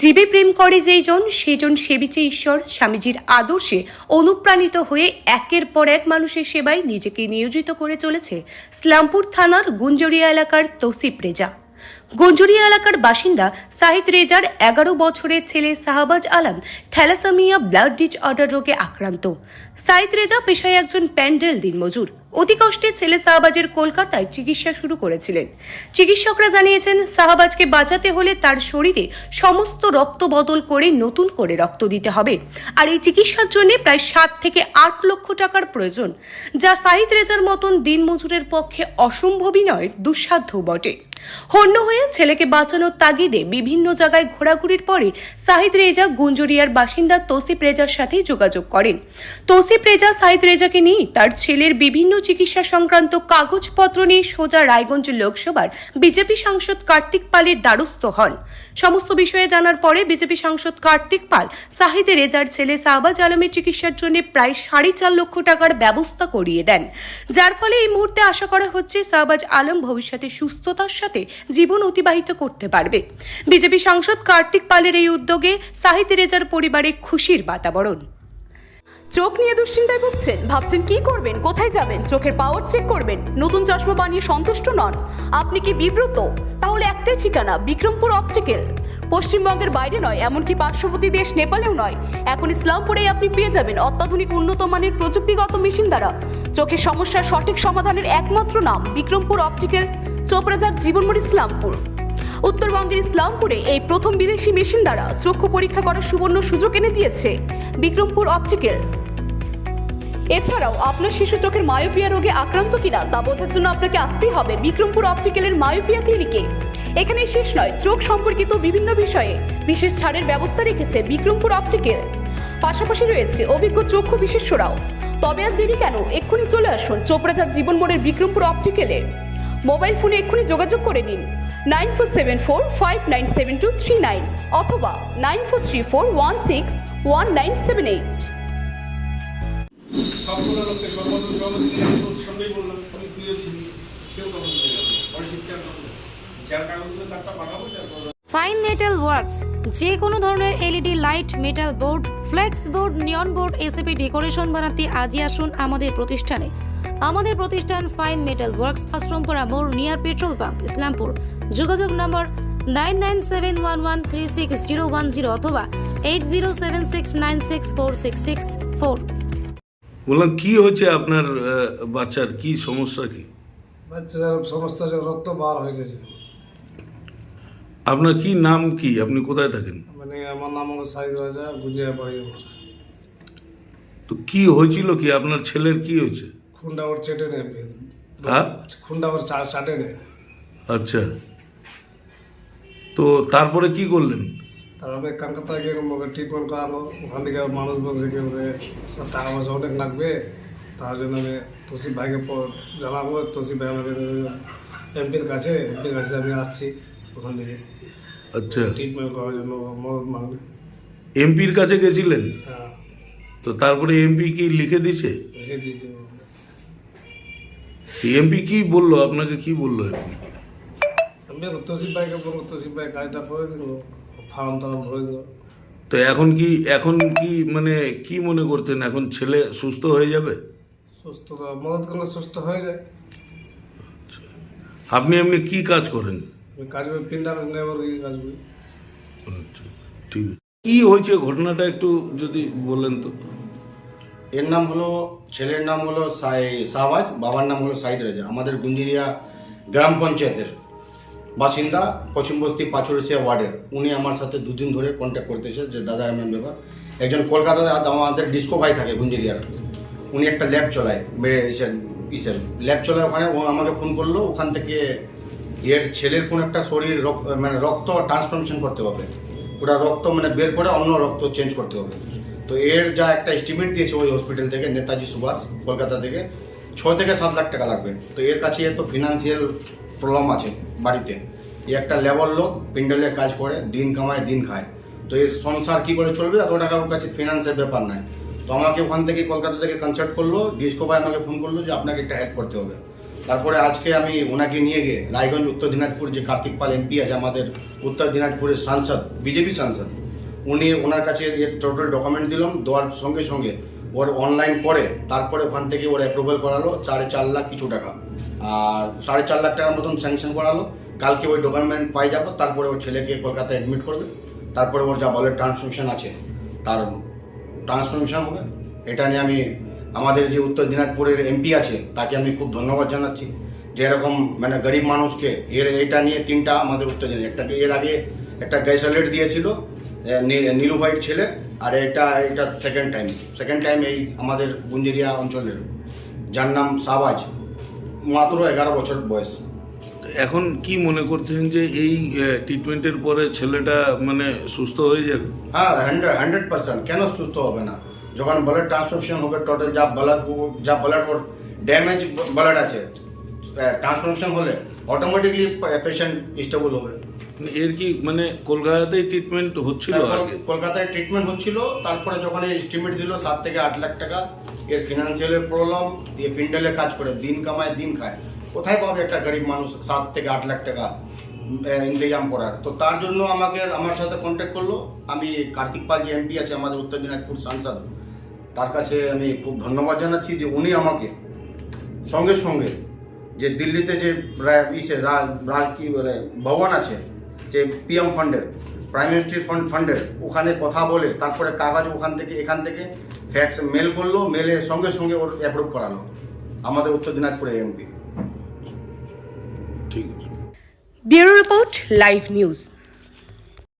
জীবে প্রেম করে যেই জন সেজন সেবিছে ঈশ্বর। স্বামীজির আদর্শে অনুপ্রাণিত হয়ে একের পর এক মানুষের সেবায় নিজেকে নিয়োজিত করে চলেছে ইসলামপুর থানার গুঞ্জরিয়া এলাকার তৌসিফ রেজা। গঞ্জরিয়া এলাকার বাসিন্দা সাহিদ রেজার এগারো বছরের ছেলে Shahbaz Alam thalassemia, blood disorder রোগে আক্রান্ত। সাহিদ রেজা পেশায় একজন প্যান্ডেল দিনমজুর। অতি কষ্টে ছেলে শাহবাজের কলকাতায় চিকিৎসা শুরু করেছিলেন। চিকিৎসকরা জানিয়েছেন শাহবাজকে বাঁচাতে হলে তার শরীরে সমস্ত রক্ত বদল করে নতুন করে রক্ত দিতে হবে। আর এই চিকিৎসার জন্য প্রায় সাত থেকে আট লক্ষ টাকার প্রয়োজন, যা সাহিদ রেজার মতন দিনমজুরের পক্ষে অসম্ভবই নয় দুঃসাধ্য বটে। হন্য হয়ে ছেলেকে বাঁচানোর তাগিদে বিভিন্ন জায়গায় ঘোরাঘুরির পরে সাহিদ রেজা গুঞ্জরিয়ার বাসিন্দা তৌসিফ রেজার সাথে যোগাযোগ করেন। তৌসিফ রেজা সাহিদ রেজাকে নিয়ে তার ছেলের বিভিন্ন চিকিৎসা সংক্রান্ত কাগজপত্র নিয়ে সোজা রায়গঞ্জ লোকসভার বিজেপি সাংসদ কার্তিক পালের দ্বারস্থ হন। সমস্ত বিষয়ে জানার পরে বিজেপি সাংসদ কার্তিক পাল সাহিদ রেজার ছেলে শাহবাজ আলমের চিকিৎসার জন্য প্রায় সাড়ে চার লক্ষ টাকার ব্যবস্থা করিয়ে দেন। যার ফলে এই মুহূর্তে আশা করা হচ্ছে শাহবাজ আলম ভবিষ্যতে সুস্থতার সাথে জীবন অতিবাহিত করতে পারবে। বিজেপি সাংসদ কার্তিক পালের এই উদ্যোগে সাহিদ রেজার পরিবারে খুশির বাতাবরণ। চোখ নিয়ে দুশ্চিন্তায় ভুগছেন? ভাবছেন কি করবেন? কোথায় যাবেন? চোখের পাওয়ার চেক করবেন? নতুন চশমা বানিয়ে সন্তুষ্ট নন? আপনি কি বিব্রত? তাহলে একটাই ঠিকানা, বিক্রমপুর অপটিক্যাল পশ্চিমবঙ্গের বাইরে নয়, এমনকি পার্শ্ববর্তী দেশ নেপালেও নয়। এখন ইসলামপুরেই আপনি পেয়ে যাবেন অত্যাধুনিক উন্নত মানের প্রযুক্তিগত মেশিন দ্বারা। চোখের সমস্যার সঠিক সমাধানের একমাত্র নাম, বিক্রমপুর অপটিক্যাল চোপড়াজার জীবনমোড় ইসলামপুর। উত্তরবঙ্গের ইসলামপুরে এই প্রথম বিদেশি মেশিন দ্বারা চক্ষু পরীক্ষা করার সুবর্ণ সুযোগ এনে দিয়েছে বিক্রমপুর অপটিক্যাল। এছাড়াও আপনার শিশু চোখের মায়োপিয়া রোগে আক্রান্ত কিনা তা বোঝার জন্য আপনাকে আসতেই হবে বিক্রমপুর অপটিক্যালের মায়োপিয়া ক্লিনিকে। এখানে শেষ নয়, চোখ সম্পর্কিত বিভিন্ন বিষয়ে বিশেষ ছাড়ের ব্যবস্থা রেখেছে বিক্রমপুর অপটিক্যাল। পাশাপাশি রয়েছে অভিজ্ঞ চক্ষু বিশেষজ্ঞরাও। তবে আর দেরি কেন? এক্ষুনি চলে আসুন চোপড়াজার জীবন মোড়ের বিক্রমপুর অপটিক্যালে। মোবাইল ফোনে এক্ষুনি যোগাযোগ করে নিন nine four seven four five nine seven two three nine অথবা nine four three four one six one nine seven eight. Fine metal works যে কোনো ধরনের LED light metal board flex board neon board SAP decoration বানাতে আজই আসুন আমাদের প্রতিষ্ঠানে। আমাদের প্রতিষ্ঠান ফাইন মেটাল ওয়ার্কস আশ্রমপাড়া মোড় নিয়ার পেট্রোল পাম্প ইসলামপুর। যোগাযোগ নম্বর nine nine seven one one three six zero one zero অথবা eight zero seven six nine six four six six four. বললাম কি হয়েছে আপনার বাচ্চার? কি সমস্যা কি? বাচ্চার সমস্ত যে রক্ত বার হয়ে যাচ্ছে আপনার কি নাম কি? আপনি কোথায় থাকেন? মানে আমার নাম হলো সাইদ রাজা গুঞ্জিয়া বাড়ি তো কি হয়েছিল কি? আপনার ছেলের কি হয়েছে? খুন্ডা ওর চেটে নে হ্যাঁ? খুন্ডা ওর চা চাটে নে। আচ্ছা। তো তারপরে কি করলেন? তারপরে কলকাতা গিয়ে ওকে ট্রিটমেন্ট করানো ওখান থেকে মানুষ বলছে কি সব টাকা পয়সা অনেক লাগবে। তার জন্য আমি তসিফ ভাইকে জানাব। তসিফ ভাই আমাকে এমপির কাছে এমপির কাছে আমি আসছি ওখান থেকে। আচ্ছা। ট্রিটমেন্ট করার জন্য মদত মাগবে এমপির কাছে গেছিলেন? হ্যাঁ। তো তারপরে এমপি কি লিখে দিছে রেখে দিয়েছি। এমপি কি বলল? আপনাকে কি বলল এমপি আমি তসিফ ভাইকে বলব তসিফ ভাই কাজটা করে দিল ফার্ম টার্ম ভরে দিল। তো এখন কি এখন কি মানে কি মনে করতেন? এখন ছেলে সুস্থ হয়ে যাবে? সুস্থ তো মদত করলে সুস্থ হয়ে যায়। আপনি এমনি কি কাজ করেন? আমি কাজ করি পিন্ডার লেবার গিয়ে কাজ করি। আচ্ছা ঠিক আছে। কি হয়েছে ঘটনাটা একটু যদি বলেন তো? এর নাম হলো, ছেলের নাম হলো সাই- শাহবাজ বাবার নাম হলো সাইদ রেজা। আমাদের গুঞ্জিরিয়া গ্রাম পঞ্চায়েতের বাসিন্দা পশ্চিম বস্তি পাঁচুরিয়া ওয়ার্ডের। উনি আমার সাথে দুদিন ধরে কন্ট্যাক্ট করতেছে যে, দাদা, এমন ব্যাপার। একজন কলকাতাতে আমাদের ডিস্কো ভাই থাকে গুঞ্জিরিয়ার। উনি একটা ল্যাব চলায়, মেরে ইসের ইসের ল্যাব চলায় ওখানে, ও আমাকে ফোন করল, ওখান থেকে এর ছেলের কোন একটা শরীর রক- মানে রক্ত ট্রান্সফরমেশন করতে হবে। ওটা রক্ত মানে বের করে অন্য রক্ত চেঞ্জ করতে হবে। তো এর যা একটা এস্টিমেট দিয়েছে ওই হসপিটাল থেকে নেতাজি সুভাষ কলকাতা থেকে ছ থেকে সাত লাখ টাকা লাগবে। তো এর কাছে এর তো ফিনান্সিয়াল প্রবলেম আছে বাড়িতে। এ একটা লেবার লোক পিন্ডালের কাজ করে, দিন কামায়, দিন খায়। তো এর সংসার কী করে চলবে? এত টাকা ওর কাছে ফিনান্সের ব্যাপার নাই। তো আমাকে ওখান থেকে কলকাতা থেকে কনসাল্ট করল ডিসকো ভাই আমাকে ফোন করল যে আপনাকে একটা অ্যাড করতে হবে। তারপরে আজকে আমি ওনাকে নিয়ে গিয়ে, রায়গঞ্জ, উত্তর দিনাজপুর যে কার্তিক পাল এমপি আছে আমাদের, উত্তর দিনাজপুরের সাংসদ, বিজেপি সাংসদ উনি ওনার কাছে টোটাল ডকুমেন্ট দিলাম, দেওয়ার সঙ্গে সঙ্গে ওর অনলাইন করে, তারপরে ওখান থেকে ওর অ্যাপ্রুভাল করালো, সাড়ে চার লাখ কিছু টাকা। আর সাড়ে চার লাখ টাকার মতন স্যাংশন করালো। কালকে ওই ডকুমেন্ট পাই যাব, তারপরে ওর ছেলেকে কলকাতায় অ্যাডমিট করবে। তারপরে ওর যা বলে ট্রান্সমিশন আছে, তার ট্রান্সফরমেশন হবে। এটা নিয়ে আমি, আমাদের যে উত্তর দিনাজপুরের এমপি আছে, তাকে আমি খুব ধন্যবাদ জানাচ্ছি। যে এরকম মানে গরিব মানুষকে, এর, এটা নিয়ে তিনটা আমাদের উত্তর দিন একটা এর আগে একটা গ্যাস অ্যালার্ট দিয়েছিল নীলু হোয়াইট ছেলে আর এটা এটা সেকেন্ড টাইম সেকেন্ড টাইম এই আমাদের গুঞ্জেরিয়া অঞ্চলের। যার নাম সাবাজ। মাত্র এগারো বছর বয়স। এখন কি মনে করছেন যে এই ট্রিটমেন্টের পরে ছেলেটা মানে সুস্থ হয়ে যাবে? হ্যাঁ হান্ড্রেড হান্ড্রেড পার্সেন্ট কেন সুস্থ হবে না? যখন ব্লাড ট্রান্সফিউশন হবে টোটাল যা ব্লাড যা ব্লাড ড্যামেজ ব্লাড আছে ট্রান্সফরমেশন হলে অটোমেটিকলি পেশেন্ট স্টেবল হবে। মানে এর কি মানে কলকাতাতেই ট্রিটমেন্ট হচ্ছিল কলকাতায় ট্রিটমেন্ট হচ্ছিল তারপরে যখন এই এস্টিমেট দিল সাত থেকে আট লাখ টাকা এর ফিনান্সিয়ালের প্রবলেম দিয়ে ফিন্ডেলে কাজ করে দিন কামায় দিন খায়। কোথায় পাবে একটা গরিব মানুষ সাত থেকে আট লাখ টাকা ইন্তজাম করার? তো তার জন্য আমাকে আমার সাথে কন্ট্যাক্ট করল। আমি কার্তিক পাল যে এমপি আছে আমাদের উত্তর দিনাজপুর সাংসদ তার কাছে আমি খুব ধন্যবাদ জানাচ্ছি যে উনি আমাকে সঙ্গে সঙ্গে যে দিল্লিতে যে ইসে রাজ কি বলে ভবন আছে যে পিএম ফান্ডের প্রাইম মিনিস্ট্রি ফান্ড ফান্ডের ওখানে কথা বলে তারপরে কাগজ ওখান থেকে এখান থেকে ফ্যাক্স মেল করল মেলে সঙ্গে সঙ্গে ওর অ্যাপ্রুভ করালো আমাদের উত্তর দিনাজপুরে এমপি ঠিক আছে। Bureau report live news.